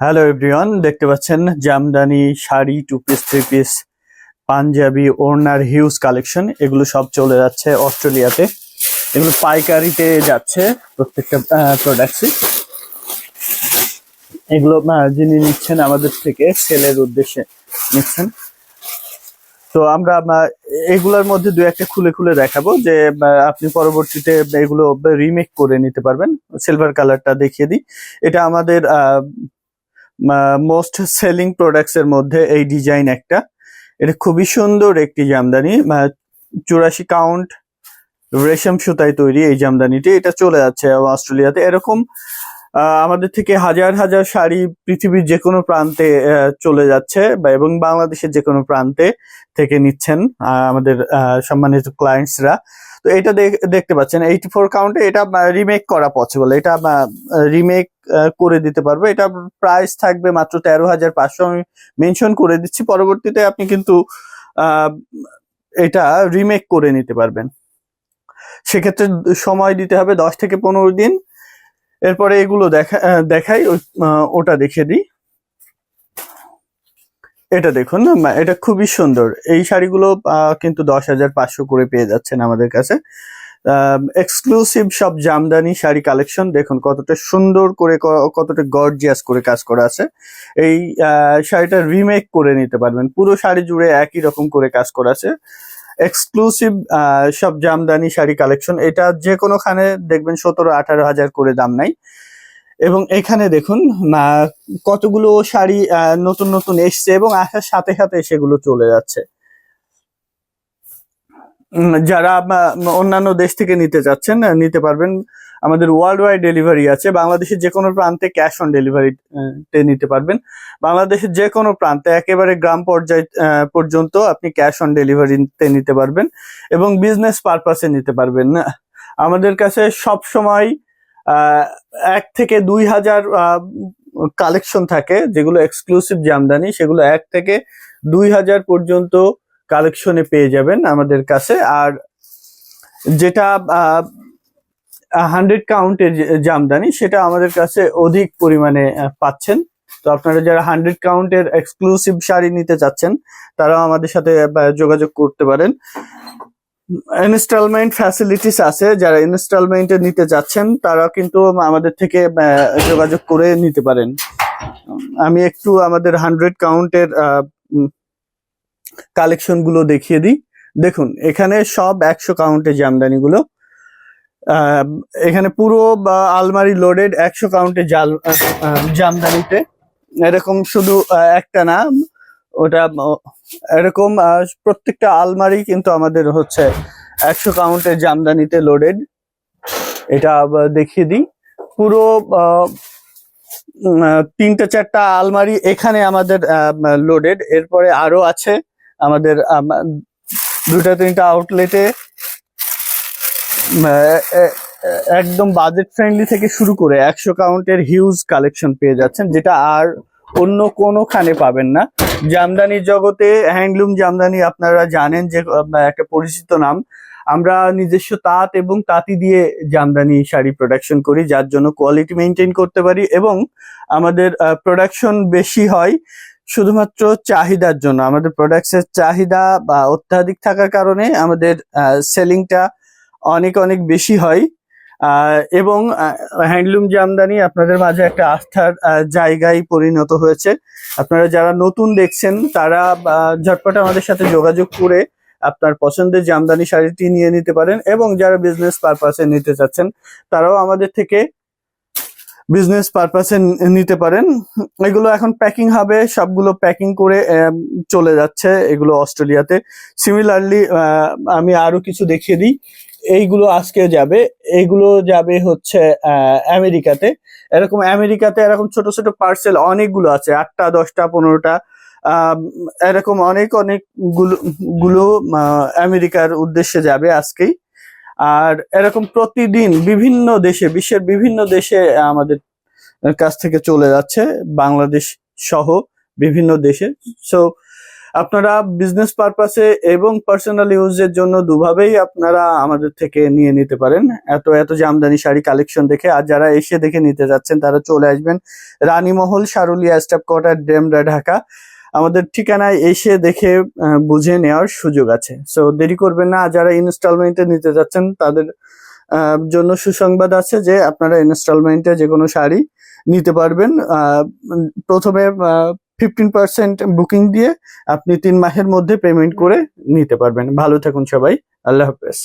Hello everyone দেখতে পাচ্ছেন Jamdani sari two piece three piece Punjabi, ওড়নার হিউজ কালেকশন এগুলো সব চলে যাচ্ছে অস্ট্রেলিয়াতে। এগুলো পাইকারিতে যাচ্ছে প্রত্যেকটা প্রোডাক্টসই এগুলো যিনি নিচ্ছেন আমাদের থেকে সেলের উদ্দেশ্যে নিচ্ছেন। তো আমরা এগুলোর মধ্যে দু একটা খুলে খুলে দেখাবো যে আপনি পরবর্তীতে এগুলো রিমেক করে নিতে পারবেন। সিলভার কালারটা দেখিয়ে দিই। এটা আমাদের মোস্ট সেলিং প্রোডাক্টস এর মধ্যে এই ডিজাইন একটা। এটা খুবই সুন্দর একটি জামদানি। চুরাশি কাউন্ট রেশম সুতায় তৈরি এই জামদানিটি। এটা চলে যাচ্ছে অস্ট্রেলিয়াতে। এরকম আমাদের থেকে হাজার হাজার শাড়ি পৃথিবীর যে কোনো প্রান্তে চলে যাচ্ছে এবং বাংলাদেশের যে কোনো প্রান্তে থেকে নিচ্ছেন আমাদের সম্মানিত ক্লায়েন্টসরা তো এটা দেখ- দেখতে পাচ্ছেন এইটি ফোর কাউন্টে এটা রিমেক করা পসিবল এটা রিমেক করে দিতে পারব। এটা প্রাইস থাকবে মাত্র তেরো হাজার পাঁচশো। আমি মেনশন করে দিচ্ছি, পরবর্তীতে আপনি কিন্তু এটা রিমেক করে নিতে পারবেন। সেক্ষেত্রে সময় দিতে হবে দশ থেকে পনেরো দিন। এরপরে এগুলো দেখা দেখাই ওটা দেখে দিই। এটা দেখুন এটা খুবই সুন্দর। এই শাড়িগুলো কিন্তু দশ হাজার পাঁচশো করে পেয়ে যাচ্ছেন আমাদের কাছে। এক্সক্লুসিভ সব জামদানি শাড়ি কালেকশন দেখুন কতটা সুন্দর করে কতটা গর্জিয়াস করে কাজ করা আছে। এই শাড়িটা রিমেক করে নিতে পারবেন। পুরো শাড়ি জুড়ে একই রকম করে কাজ করা আছে। এক্সক্লুসিভ সব জামদানি শাড়ি কালেকশন এটা যে কোনোখানে দেখবেন সতেরো, আঠারো হাজার করে দাম নাই। এবং এখানে দেখুন কতগুলো শাড়ি নতুন নতুন এসছে এবং আসার সাথে সাথে সেগুলো চলে যাচ্ছে। যারা অন্যান্য দেশ থেকে নিতে চাচ্ছেন, নিতে পারবেন। আমাদের ওয়ার্ল্ড ওয়াইড ডেলিভারি আছে। বাংলাদেশের যে কোনো প্রান্তে ক্যাশ অন ডেলিভারি তে নিতে পারবেন। বাংলাদেশের যে কোনো প্রান্তে একেবারে গ্রাম পর্যায় পর্যন্ত আপনি ক্যাশ অন ডেলিভারিতে নিতে পারবেন এবং বিজনেস পারপাসে নিতে পারবেন না। আমাদের কাছে সব সময় এক থেকে দুই হাজার কালেকশন থাকে, যেগুলো এক্সক্লুসিভ জামদানি, সেগুলো এক থেকে দুই হাজার পর্যন্ত কালেকশনে পেয়ে যাবেন আমাদের কাছে। আর যেটা হান্ড্রেড কাউন্টের জামদানি সেটা আমাদের কাছে অধিক পরিমাণে পাচ্ছেন। তো আপনারা যারা হান্ড্রেড কাউন্টের এক্সক্লুসিভ শাড়ি নিতে চাচ্ছেন তারাও আমাদের সাথে যোগাযোগ করতে পারেন। ইনস্টলমেন্ট ফ্যাসিলিটিস আছে যারা ইনস্টলমেন্টে নিতে চাচ্ছেন তারা কিন্তু আমাদের থেকে যোগাযোগ করে নিতে পারেন। আমি একটু আমাদের হান্ড্রেড কাউন্টের কালেকশনগুলো দেখিয়ে দিই। দেখুন এখানে সব একশো কাউন্টের জামদানি গুলো আহ, এখানে পুরো আলমারি লোডেড একশো কাউন্টের জাল জামদানিতে। এরকম শুধু একটা না ওটা এরকম প্রত্যেকটা আলমারি কিন্তু আমাদের হচ্ছে একশো কাউন্টের জামদানিতে লোডেড এটা দেখিয়ে দিই। পুরো তিনটা চারটা আলমারি এখানে আমাদের লোডেড এরপরে আরও আছে আমাদের আম, দুটা তিনটা আউটলেটে একদম বাজেট ফ্রেন্ডলি থেকে শুরু করে একশো কাউন্টের হিউজ কালেকশন পেয়ে যাচ্ছেন, যেটা আর অন্য কোনোখানে পাবেন না। জামদানি জগতে হ্যান্ডলুম জামদানি আপনারা জানেন যে একটা পরিচিত নাম। আমরা নিজস্ব তাঁত এবং তাঁতি দিয়ে জামদানি শাড়ি প্রোডাকশন করি, যার জন্য কোয়ালিটি মেনটেন করতে পারি এবং আমাদের প্রোডাকশন বেশি হয় শুধুমাত্র চাহিদার জন্য। আমাদের প্রোডাক্টসের চাহিদা বা অত্যাধিক থাকার কারণে আমাদের সেলিংটা অনেক অনেক বেশি হয়। এবং হ্যান্ডলুম যে আমদানি আপনাদের মাঝে একটা আস্থার জায়গায় পরিণত হয়েছে। আপনারা যারা নতুন দেখছেন, তারা ঝটপট আমাদের সাথে যোগাযোগ করে আপনার পছন্দের জামদানি শাড়িটি নিয়ে নিতে পারেন। এবং যারা বিজনেস পারপাসে নিতে চাচ্ছেন, তারাও আমাদের থেকে বিজনেস পারপাসে নিতে পারেন। এগুলো এখন প্যাকিং হবে, সবগুলো প্যাকিং করে চলে যাচ্ছে এগুলো অস্ট্রেলিয়াতে। সিমিলারলি আমি আরও কিছু দেখিয়ে দিই। এইগুলো আজকে যাবে। এইগুলো যাবে হচ্ছে আমেরিকাতে। এরকম আমেরিকাতে এরকম ছোট ছোট পার্সেল অনেকগুলো আছে, আটটা, দশটা, পনেরোটা। এরকম অনেক অনেকগুলো আমেরিকার উদ্দেশ্যে যাবে আজকেই। আর এরকম প্রতিদিন বিভিন্ন দেশে, বিশ্বের বিভিন্ন দেশে আমাদের কাছ থেকে চলে যাচ্ছে বাংলাদেশ সহ বিভিন্ন দেশে। সো আপনারা বিজনেস পারপাসে এবং পার্সোনাল ইউজের জন্য দুভাবেই আপনারা আমাদের থেকে নিয়ে নিতে পারেন। এত এত জামদানি শাড়ি কালেকশন দেখে আর যারা এসে দেখে নিতে যাচ্ছেন, তারা চলে আসবেন রানীমহল সারুলিয়া স্টাফ কোয়ার্টার ডেমরা ঢাকা আমাদের ঠিকানায় এসে দেখে বুঝে নেওয়ার সুযোগ আছে। সো দেরি করবেন না যারা ইনস্টলমেন্টে নিতে যাচ্ছেন, তাদের জন্য সুসংবাদ আছে যে আপনারা ইনস্টলমেন্টে যে কোনো শাড়ি নিতে পারবেন। প্রথমে ফিফটিন পার্সেন্ট বুকিং দিয়ে আপনি তিন মাসের মধ্যে পেমেন্ট করে নিতে পারবেন। ভালো থাকুন সবাই। আল্লাহ হাফেজ।